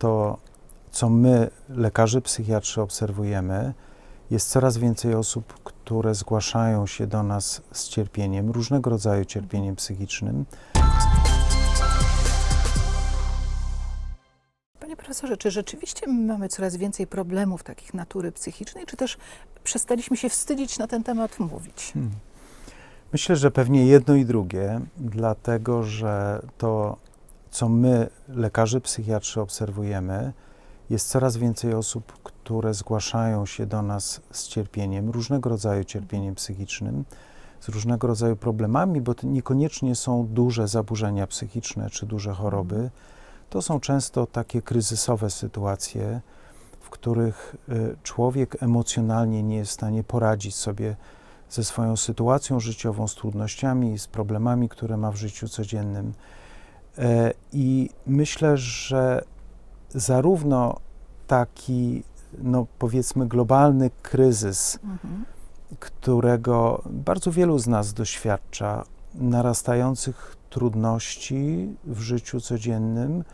To, co my, lekarze psychiatrzy, obserwujemy, jest coraz więcej osób, które zgłaszają się do nas z cierpieniem, różnego rodzaju cierpieniem psychicznym. Panie profesorze, czy rzeczywiście my mamy coraz więcej problemów takich natury psychicznej, czy też przestaliśmy się wstydzić na ten temat mówić? Hmm. Myślę, że pewnie jedno i drugie, dlatego że to, co my, lekarze psychiatrzy, obserwujemy, jest coraz więcej osób, które zgłaszają się do nas z cierpieniem, różnego rodzaju cierpieniem psychicznym, z różnego rodzaju problemami, bo to niekoniecznie są duże zaburzenia psychiczne czy duże choroby. To są często takie kryzysowe sytuacje, w których y, człowiek emocjonalnie nie jest w stanie poradzić sobie ze swoją sytuacją życiową, z trudnościami, z problemami, które ma w życiu codziennym. E, I myślę, że zarówno taki, no powiedzmy, globalny kryzys, Mhm. którego bardzo wielu z nas doświadcza, narastających trudności w życiu codziennym,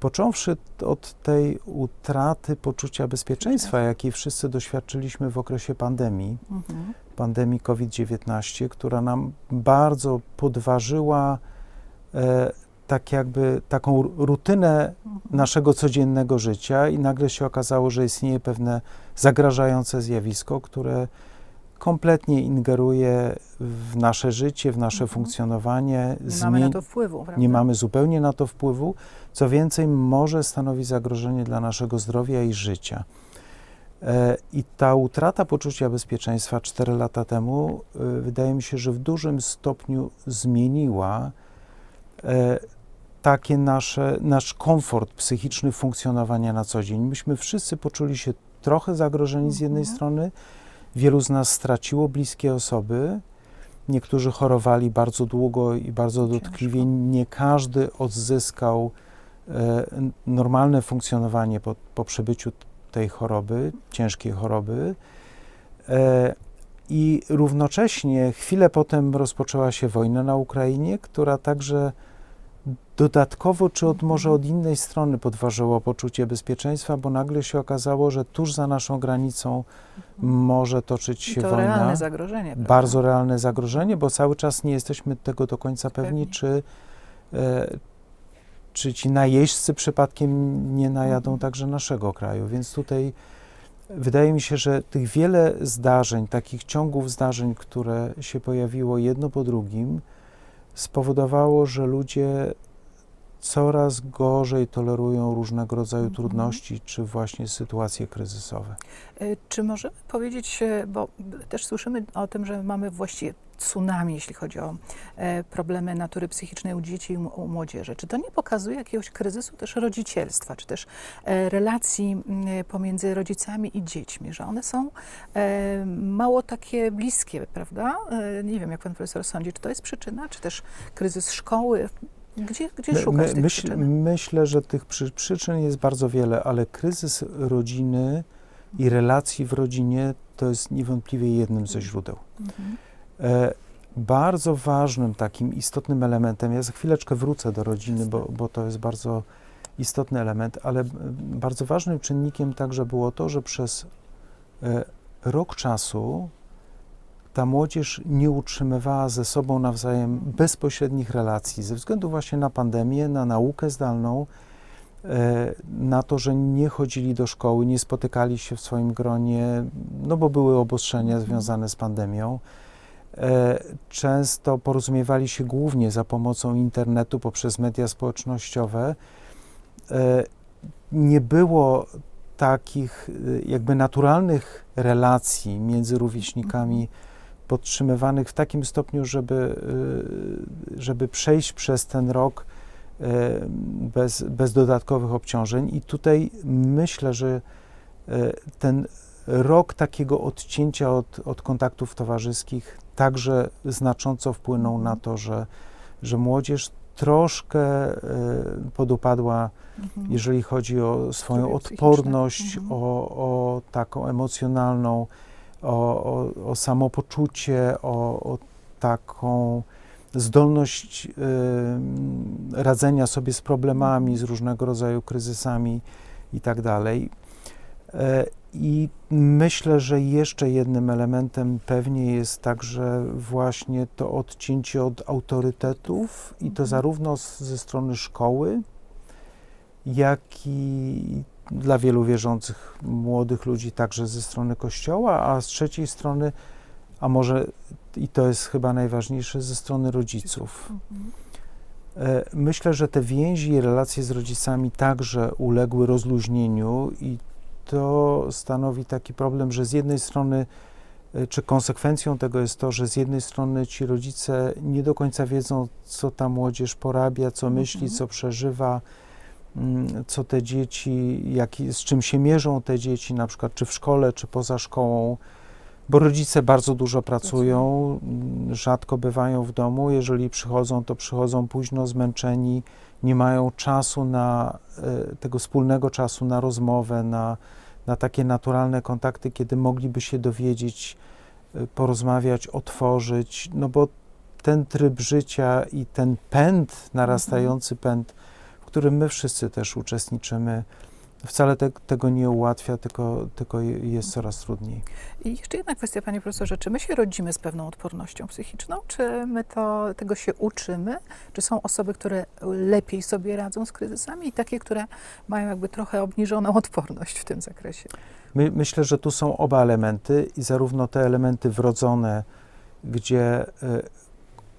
począwszy od tej utraty poczucia bezpieczeństwa, jakiej wszyscy doświadczyliśmy w okresie pandemii, Mhm. pandemii COVID-19, która nam bardzo podważyła e, tak jakby taką ru- rutynę naszego codziennego życia i nagle się okazało, że istnieje pewne zagrażające zjawisko, które kompletnie ingeruje w nasze życie, w nasze Mhm. funkcjonowanie. Nie mamy na to wpływu, prawda? nie mamy zupełnie na to wpływu. Co więcej, może stanowić zagrożenie dla naszego zdrowia i życia. E, I ta utrata poczucia bezpieczeństwa 4 lata temu, e, wydaje mi się, że w dużym stopniu zmieniła e, takie nasze, nasz komfort psychiczny funkcjonowania na co dzień. Myśmy wszyscy poczuli się trochę zagrożeni z jednej Mhm. strony, wielu z nas straciło bliskie osoby, niektórzy chorowali bardzo długo i bardzo Ciężko. dotkliwie. Nie każdy odzyskał e, normalne funkcjonowanie po, po przebyciu tej choroby, ciężkiej choroby. E, I równocześnie chwilę potem rozpoczęła się wojna na Ukrainie, która także dodatkowo, czy od, może Mhm. od innej strony podważyło poczucie bezpieczeństwa, bo nagle się okazało, że tuż za naszą granicą może toczyć się to wojna. realne zagrożenie. prawda? Bardzo realne zagrożenie, bo cały czas nie jesteśmy tego do końca pewni, Pewni. czy, e, czy ci najeźdźcy przypadkiem nie najadą Mhm. także naszego kraju. Więc tutaj wydaje mi się, że tych wiele zdarzeń, takich ciągów zdarzeń, które się pojawiło jedno po drugim, spowodowało, że ludzie coraz gorzej tolerują różnego rodzaju Mhm. trudności, czy właśnie sytuacje kryzysowe. Y, Czy możemy powiedzieć, e, bo też słyszymy o tym, że mamy właściwie tsunami, jeśli chodzi o e, problemy natury psychicznej u dzieci i u młodzieży. Czy to nie pokazuje jakiegoś kryzysu też rodzicielstwa, czy też e, relacji pomiędzy rodzicami i dziećmi, że one są e, mało takie bliskie, prawda? E, Nie wiem, jak pan profesor sądzi, czy to jest przyczyna, czy też kryzys szkoły? Gdzie, gdzie My- szukać my- tych myśl, przyczyn? Myślę, że tych przy, przyczyn jest bardzo wiele, ale kryzys rodziny i relacji w rodzinie to jest niewątpliwie jednym ze źródeł. Mhm. E, bardzo ważnym, takim istotnym elementem, ja za chwileczkę wrócę do rodziny, bo, bo to jest bardzo istotny element, ale bardzo ważnym czynnikiem także było to, że przez e, rok czasu ta młodzież nie utrzymywała ze sobą nawzajem bezpośrednich relacji ze względu właśnie na pandemię, na naukę zdalną, e, na to, że nie chodzili do szkoły, nie spotykali się w swoim gronie, no bo były obostrzenia Mhm. związane z pandemią. E, Często porozumiewali się głównie za pomocą internetu, poprzez media społecznościowe. E, Nie było takich jakby naturalnych relacji między rówieśnikami podtrzymywanych w takim stopniu, żeby, y, żeby przejść przez ten rok y, bez, bez dodatkowych obciążeń. I tutaj myślę, że y, ten rok takiego odcięcia od, od kontaktów towarzyskich także znacząco wpłynął na to, że, że młodzież troszkę podupadła, Mhm. jeżeli chodzi o swoją odporność, Mhm. o, o taką emocjonalną, o, o, o samopoczucie, o, o taką zdolność y, radzenia sobie z problemami, z różnego rodzaju kryzysami i tak dalej. E, I myślę, że jeszcze jednym elementem pewnie jest także właśnie to odcięcie od autorytetów i to Mhm. zarówno z, ze strony szkoły, jak i dla wielu wierzących młodych ludzi także ze strony kościoła, a z trzeciej strony, a może i to jest chyba najważniejsze, ze strony rodziców. E, Myślę, że te więzi i relacje z rodzicami także uległy rozluźnieniu i to stanowi taki problem, że z jednej strony, e, czy konsekwencją tego jest to, że z jednej strony ci rodzice nie do końca wiedzą, co ta młodzież porabia, co myśli, Mhm. co przeżywa, co te dzieci, jaki, z czym się mierzą te dzieci, na przykład czy w szkole, czy poza szkołą, bo rodzice bardzo dużo pracują, mm, rzadko bywają w domu. Jeżeli przychodzą, to przychodzą późno, zmęczeni, nie mają czasu na e, tego wspólnego czasu na rozmowę, na, na takie naturalne kontakty, kiedy mogliby się dowiedzieć, e, porozmawiać, otworzyć, no bo ten tryb życia i ten pęd, narastający pęd, w którym my wszyscy też uczestniczymy, wcale te, tego nie ułatwia, tylko, tylko je- jest coraz trudniej. I jeszcze jedna kwestia, panie profesorze, czy my się rodzimy z pewną odpornością psychiczną, czy my to, tego się uczymy, czy są osoby, które lepiej sobie radzą z kryzysami i takie, które mają jakby trochę obniżoną odporność w tym zakresie? My, myślę, że tu są oba elementy i zarówno te elementy wrodzone, gdzie e,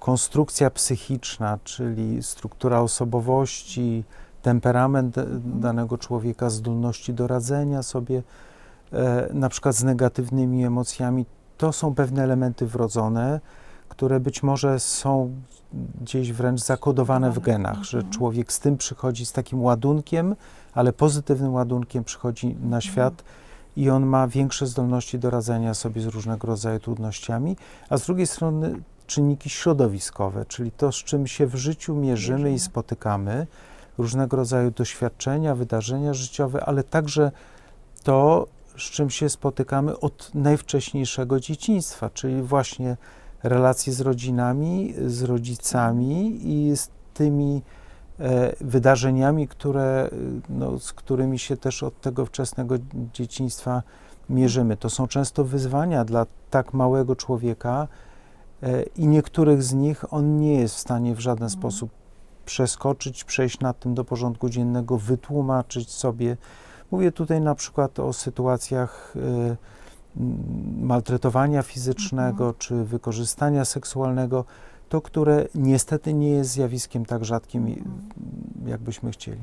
konstrukcja psychiczna, czyli struktura osobowości, temperament d- danego człowieka, zdolności do radzenia sobie, e, na przykład z negatywnymi emocjami, to są pewne elementy wrodzone, które być może są gdzieś wręcz zakodowane w genach, że mhm. człowiek z tym przychodzi z takim ładunkiem, ale pozytywnym ładunkiem przychodzi na świat i on ma większe zdolności do radzenia sobie z różnego rodzaju trudnościami, a z drugiej strony czynniki środowiskowe, czyli to, z czym się w życiu mierzymy Mierzymy. i spotykamy, różnego rodzaju doświadczenia, wydarzenia życiowe, ale także to, z czym się spotykamy od najwcześniejszego dzieciństwa, czyli właśnie relacje z rodzinami, z rodzicami i z tymi e, wydarzeniami, które, no, z którymi się też od tego wczesnego dzieciństwa mierzymy. To są często wyzwania dla tak małego człowieka i niektórych z nich on nie jest w stanie w żaden Mhm. sposób przeskoczyć, przejść nad tym do porządku dziennego, wytłumaczyć sobie. Mówię tutaj na przykład o sytuacjach m, maltretowania fizycznego czy wykorzystania seksualnego, to które niestety nie jest zjawiskiem tak rzadkim, Mhm. jakbyśmy chcieli.